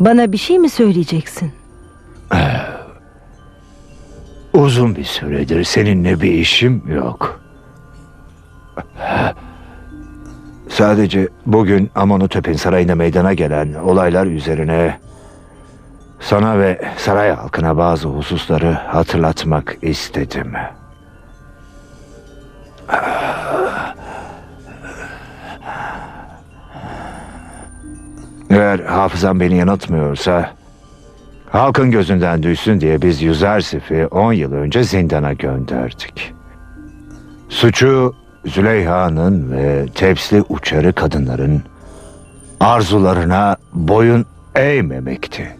Bana bir şey mi söyleyeceksin? Uzun bir süredir seninle bir işim yok. Sadece bugün Amonutep'in sarayına meydana gelen olaylar üzerine sana ve saray halkına bazı hususları hatırlatmak istedim. Eğer hafızam beni yanıltmıyorsa Halkın gözünden düşsün diye biz Yüzersif'i 10 yıl önce zindana gönderdik. Suçu Züleyha'nın ve tepsili uçarı kadınların arzularına boyun eğmemekti.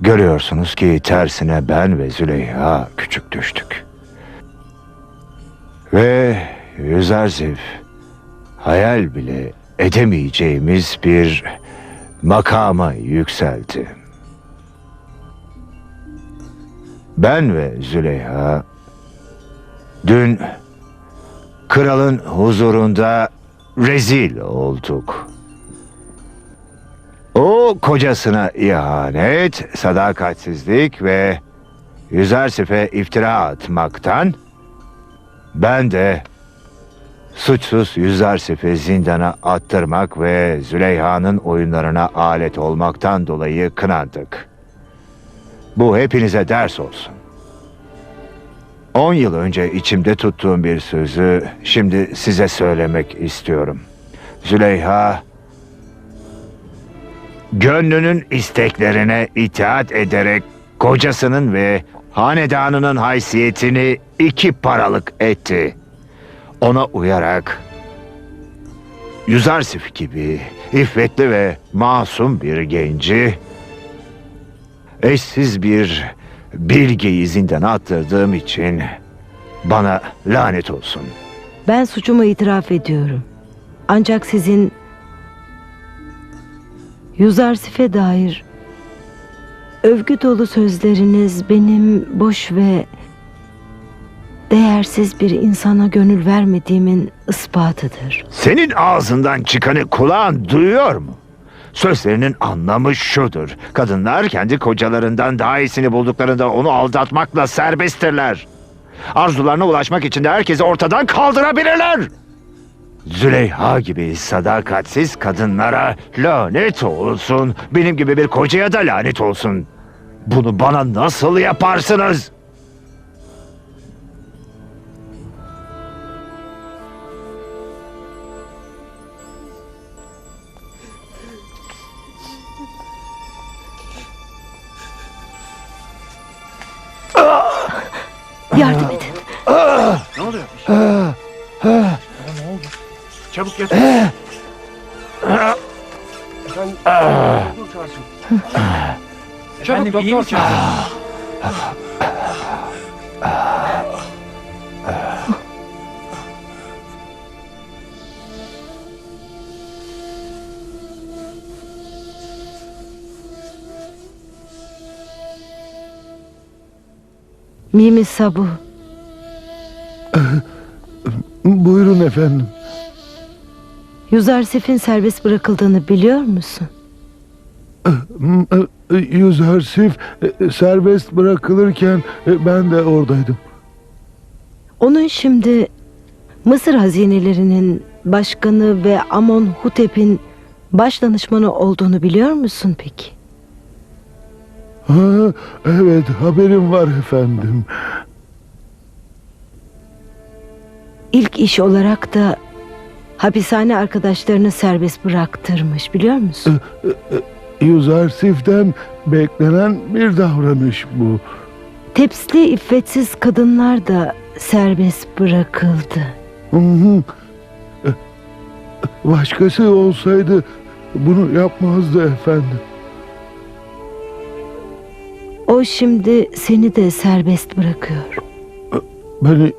Görüyorsunuz ki tersine ben ve Züleyha küçük düştük. Ve Yüzersif hayal bile edemeyeceğimiz bir makama yükseldi. Ben ve Züleyha dün kralın huzurunda rezil olduk. O kocasına ihanet, sadakatsizlik ve Yüzersif'e iftira atmaktan ben de suçsuz Yüzersif'i zindana attırmak ve Züleyha'nın oyunlarına alet olmaktan dolayı kınandık. Bu hepinize ders olsun. On yıl önce içimde tuttuğum bir sözü şimdi size söylemek istiyorum. Züleyha, gönlünün isteklerine itaat ederek kocasının ve hanedanının haysiyetini iki paralık etti. Ona uyarak Yüzarsif gibi iffetli ve masum bir genci eşsiz bir bilgeyi zindana attırdığım için bana lanet olsun. Ben suçumu itiraf ediyorum. Ancak sizin Yuzarsif'e dair övgü dolu sözleriniz benim boş ve değersiz bir insana gönül vermediğimin ispatıdır. Senin ağzından çıkanı kulağın duyuyor mu? Sözlerinin anlamı şudur. Kadınlar kendi kocalarından daha iyisini bulduklarında onu aldatmakla serbesttirler. Arzularına ulaşmak için de herkesi ortadan kaldırabilirler. Züleyha gibi sadakatsiz kadınlara lanet olsun. Benim gibi bir kocaya da lanet olsun. Bunu bana nasıl yaparsınız? Yardım edin. Ne oluyor? ne oldu? Çabuk yat. Sen çağırsın. Çabuk doktor çağırsın. Mimi Sabu. Buyurun efendim. Yuzarsif'in serbest bırakıldığını biliyor musun? Yüzersif e, serbest bırakılırken e, ben de oradaydım. Onun şimdi Mısır hazinelerinin başkanı ve Amon Hutep'in baş danışmanı olduğunu biliyor musun peki? Ha, evet haberim var efendim. İlk iş olarak da hapishane arkadaşlarını serbest bıraktırmış biliyor musun? Yüzersif'ten beklenen bir davranış bu. Tepsili iffetsiz kadınlar da serbest bırakıldı. Hı hı. E, Başkası olsaydı bunu yapmazdı efendim. O şimdi seni de serbest bırakıyor. Beni...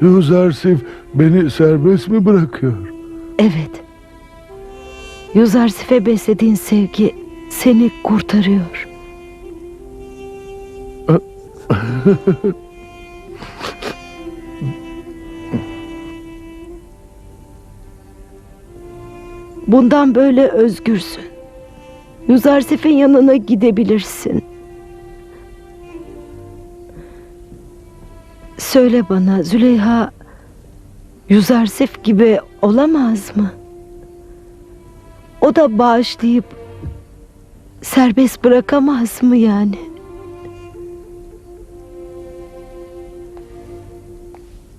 Yüzersif beni serbest mi bırakıyor? Evet. Yuzarsif'e beslediğin sevgi seni kurtarıyor. Bundan böyle özgürsün. Yuzarsif'in yanına gidebilirsin. Söyle bana Züleyha Yuzarsif gibi olamaz mı? O da bağışlayıp serbest bırakamaz mı yani?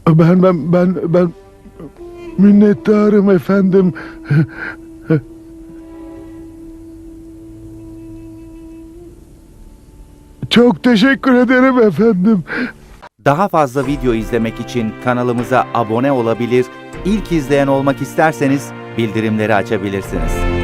Ben ben ben ben minnettarım efendim. Çok teşekkür ederim efendim. Daha fazla video izlemek için kanalımıza abone olabilir, ilk izleyen olmak isterseniz bildirimleri açabilirsiniz.